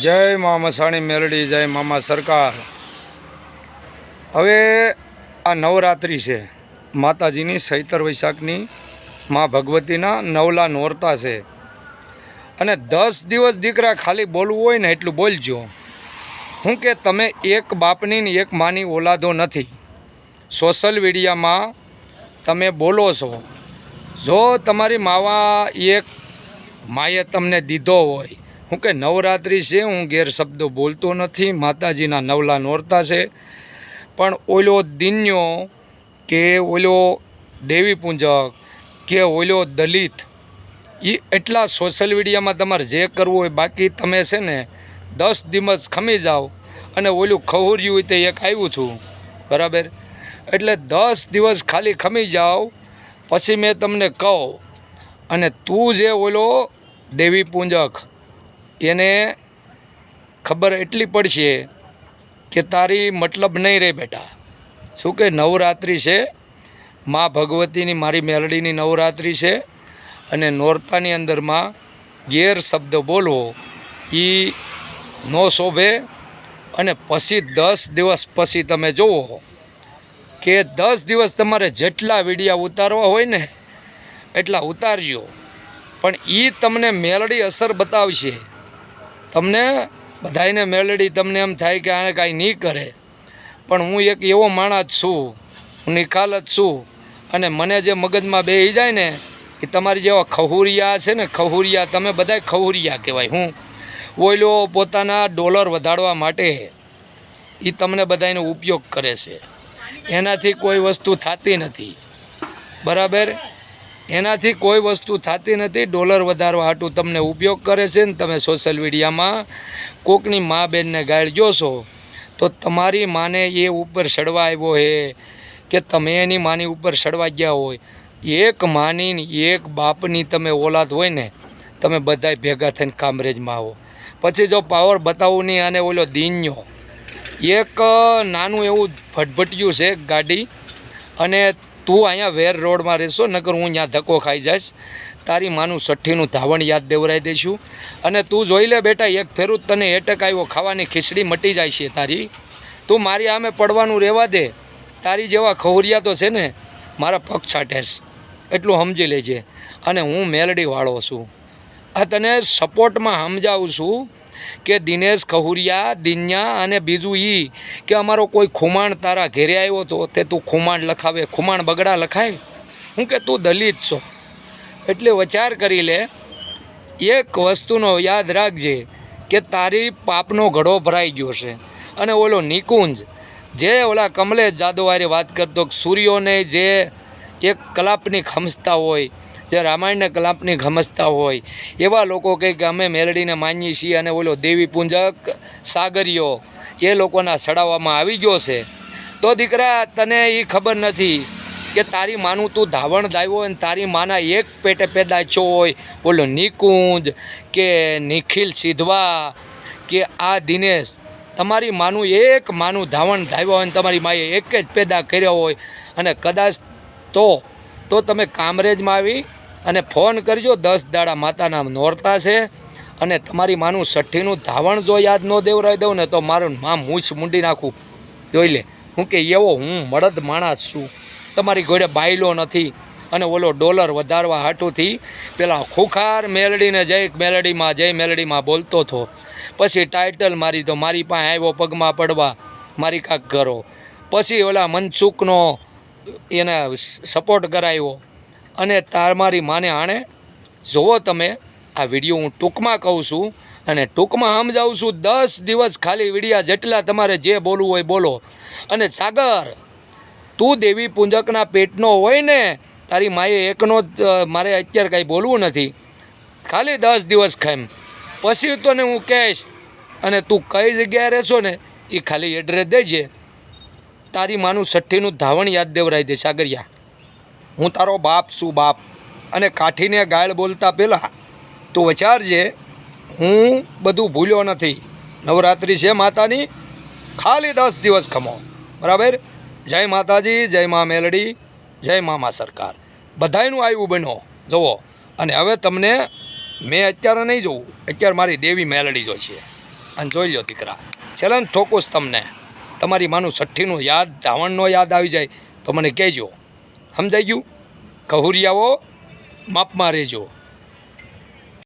જય મા મસાણી મેલડી, જય મામા સરકાર. હવે આ નવરાત્રિ છે. માતાજીની સૈતર વૈશાખની, મા ભગવતીના નવલા નોરતા છે. અને દસ દિવસ દીકરા ખાલી બોલવું હોય ને એટલું બોલજો. હું કે તમે એક બાપની ને એક માની ઓલાદો નથી. સોશિયલ મીડિયામાં તમે બોલો છો. જો તમારી માવા એક માએ તમને દીધો હોય હું કે નવરાત્રિ છે, હું ગેરશબ્દો બોલતો નથી, માતાજીના નવલા નોરતા છે. પણ ઓલો દિન્યો કે ઓલો દેવી પૂંજક કે ઓલો દલિત એ એટલા સોશિયલ મીડિયામાં તમારે જે કરવું હોય બાકી તમે છે ને દસ દિવસ ખમી જાઓ. અને ઓલું ખવર્યું હોય તે એક આવ્યું હતું બરાબર? એટલે દસ દિવસ ખાલી ખમી જાઓ, પછી મેં તમને કહું. અને તું જે ઓલો દેવી પૂંજક એને ખબર એટલી પડશે કે તારી મતલબ નહીં રહે બેટા. શું કે નવરાત્રિ છે? મા ભગવતીની મારી મેલડીની નવરાત્રિ છે અને નોરતાની અંદરમાં ગેર શબ્દ બોલવો એ નો શોભે અને પછી દસ દિવસ પછી તમે જુઓ કે દસ દિવસ તમારે જેટલા વિડીયા ઉતારવા હોય ને એટલા ઉતારજો. પણ એ તમને મેલડી અસર બતાવશે. તમને બધાયને મેલડી તમને એમ થાય કે આને કાંઈ નહીં કરે. પણ હું એક એવો માણસ છું, હું નિખાલ જ છું. અને મને જે મગજમાં બેસી જાય ને એ તમારી જેવા ખહુરિયા છે ને, ખહુરિયા તમે બધાય ખહુરિયા કહેવાય. હું ઓઈલો પોતાના ડોલર વધારવા માટે એ તમને બધાયનો ઉપયોગ કરે છે. એનાથી કોઈ વસ્તુ થતી નથી. બરાબર? એનાથી કોઈ વસ્તુ થતી નથી. ડોલર વધારવા હાટું તમને ઉપયોગ કરે છે ને તમે સોશિયલ મીડિયામાં કોકની મા બેનને ગાળ જોશો તો તમારી માને એ ઉપર સડવા આવ્યો હે કે તમે એની માની ઉપર સડવા ગયા હોય. એક માની એક બાપની તમે ઓલાદ હોય ને, તમે બધાય ભેગા થઈને કામરેજમાં આવો. પછી જો પાવર બતાવું નહીં અને ઓલો દીન્યો. એક નાનું એવું ભટભટિયું છે ગાડી, અને તું અહીંયા વેર રોડમાં રહેશો, નકર હું ત્યાં ધક્કો ખાઈ જઈશ. તારી માનું સઠ્ઠીનું ધાવણ યાદ દેવરાઈ દઈશું. અને તું જોઈ લે બેટા, એક ફેરું તને એટક આવ્યો, ખાવાની ખીચડી મટી જાય છે તારી. તું મારી આમે પડવાનું રહેવા દે. તારી જેવા ખવરિયા તો છે ને, મારા પગ છાંટેશ. એટલું સમજી લેજે. અને હું મેલડીવાળો છું. આ તને સપોર્ટમાં સમજાવું છું. કે દિનેશ ખહુરિયા દિન્યા અને બીજું ઈ, કે અમારો કોઈ ખુમાણ તારા ઘેરે આવ્યો હતો તે તું ખુમાણ લખાવે, ખુમાણ બગડા લખાય? હું કે તું દલિત છો. એટલે વિચાર કરી લે, એક વસ્તુનો યાદ રાખજે કે તારી પાપનો ઘડો ભરાઈ ગયો છે. અને ઓલો નિકુંજ, જે ઓલા કમલેશ જાદવારી વાત કરતો સૂર્યોને જે એક કલાપની ખમસતા હોય જે રામાયણને કલાપની ખમસતા હોય, એવા લોકો કે અમે મેલડીને માનીએ છીએ અને ઓલો દેવી પૂંજક સાગરીયો એ લોકોના સડાવવામાં આવી ગયો છે. તો દીકરા, તને એ ખબર નથી કે તારી માનું તું ધાવણ દાવ્યો હોય ને તારી માના એક પેટે પેદાચ્યો હોય, ઓલો નિકુંજ કે નિખિલ સિધવા કે આ દિનેશ, તમારી માનું એક માનું ધાવણ ધાવ્યો હોય ને તમારી માએ એક જ પેદા કર્યો હોય, અને કદાચ તો તો તમે કામરેજમાં આવી અને ફોન કરજો, દસ દાડા માતાના નોરતા છે. અને તમારી માનું સઠ્ઠીનું ધાવણ જો યાદ ન દેવરાઈ દઉં ને તો મારું માં મૂછ મૂંડી નાખું. જોઈ લે, હું કે એવો હું મળદ માણસ છું. તમારી ઘોડે બાયલો નથી. અને ઓલો ડોલર વધારવા હાટુથી પેલા ખુખાર મેલડીને જય મેલડીમાં જય મેલડીમાં બોલતો હતો. પછી ટાઇટલ મારી તો મારી પાસે આવ્યો પગમાં પડવા. મારી કાંક કરો. પછી ઓલા મનસુખનો એને સપોર્ટ કરાવ્યો અને તમારી માને આણે જુઓ તમે, આ વીડિયો હું ટૂંકમાં કહું છું અને ટૂંકમાં સમજાવું છું, દસ દિવસ ખાલી વિડીયા જેટલા તમારે જે બોલવું હોય બોલો. અને સાગર, તું દેવી પૂંજકના પેટનો હોય ને, તારી માએ એકનો જ મારે અત્યારે કાંઈ બોલવું નથી. ખાલી દસ દિવસ ખાઈમ. પછી તોને હું કહીશ, અને તું કઈ જગ્યાએ રહેશો ને એ ખાલી એડ્રેસ દેજે. તારી માનું સઠ્ઠીનું ધાવણ યાદ દેવરાઈ દે, સાગરિયા. હું તારો બાપ છું બાપ. અને કાઠીને ગાળ બોલતા પહેલાં તું વિચારજે, હું બધું ભૂલ્યો નથી. નવરાત્રિ છે માતાની, ખાલી દસ દિવસ ખમો. બરાબર? જય માતાજી, જય મા મેલડી, જય મામા સરકાર. બધાયનું આવ્યું બનો જુઓ. અને હવે તમને મેં અત્યારે નહીં જોવું. અત્યારે મારી દેવી મેલડી જો છે. અને જોઈ લો દીકરા. છેલ્લે ને ઠોકું તમને. તમારી માનું છઠ્ઠીનું યાદ, ધાવણનો યાદ આવી જાય. તો મને કહેજો. સમજાઈ ગયું? કહુરિયાઓ માપમાં રહેજો.